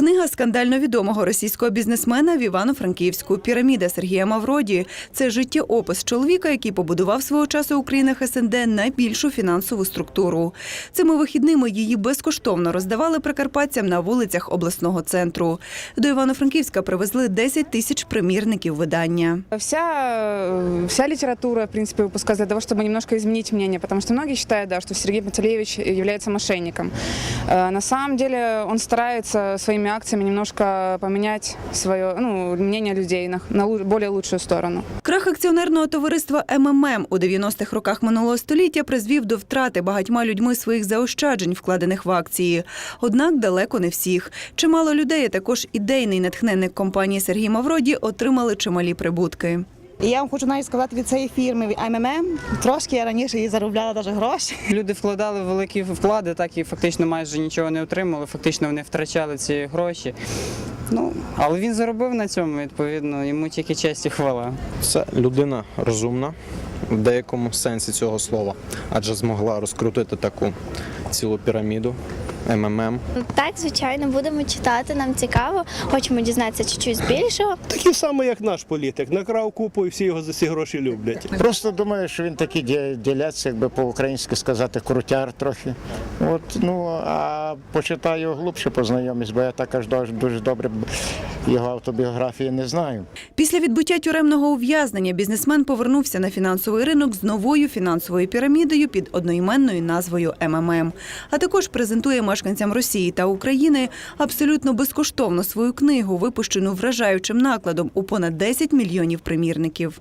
Книга скандально відомого російського бізнесмена в Івано-Франківську Піраміда Сергія Мавроді. Це життєопис чоловіка, який побудував свого часу у країнах СНД найбільшу фінансову структуру. Цими вихідними її безкоштовно роздавали прикарпатцям на вулицях обласного центру. До Івано-Франківська привезли 10 тисяч примірників видання. Вся, э, вся литература, в принципе, выпускается для того, чтобы немножко изменить мнение, потому что многие считают, да, что Сергей Пантелеевич является мошенником. Э, На самом деле он старается своими акциями немножко поменять свое ну, мнение людей на, на лу- более лучшую сторону. Крах акціонерного товариства МММ у 90-х роках минулого століття призвів до втрати багатьма людьми своїх заощаджень, вкладених в акції. Однак далеко не всіх. Чимало людей, а також ідейний натхненник компанії Сергій Мавроді, отримали чималі прибутки. І я вам хочу навіть сказати від цієї фірми від МММ, трошки я раніше її заробляла навіть гроші. Люди вкладали великі вклади, так і фактично майже нічого не отримали. Фактично вони втрачали ці гроші. Ну, але він заробив на цьому, відповідно, йому тільки честь і хвала. Це людина розумна в деякому сенсі цього слова, адже змогла розкрутити таку цілу піраміду МММ. Так, звичайно, будемо читати. Нам цікаво. Хочемо дізнатися чуть-чуть більшого. Такий самий, як наш політик. Накрав купу і всі його за ці гроші люблять. Просто думаю, що він такий ді- діляць, якби по-українськи сказати, крутяр трохи. От, ну, а почитаю його глибше познайомість, бо я так аж дуже, дуже добре його автобіографії не знаю. Після відбуття тюремного ув'язнення бізнесмен повернувся на фінансовий ринок з новою фінансовою пірамідою під одноіменною назвою МММ. А також презентує мешканцям Росії та України абсолютно безкоштовно свою книгу, випущену вражаючим накладом у понад 10 мільйонів примірників.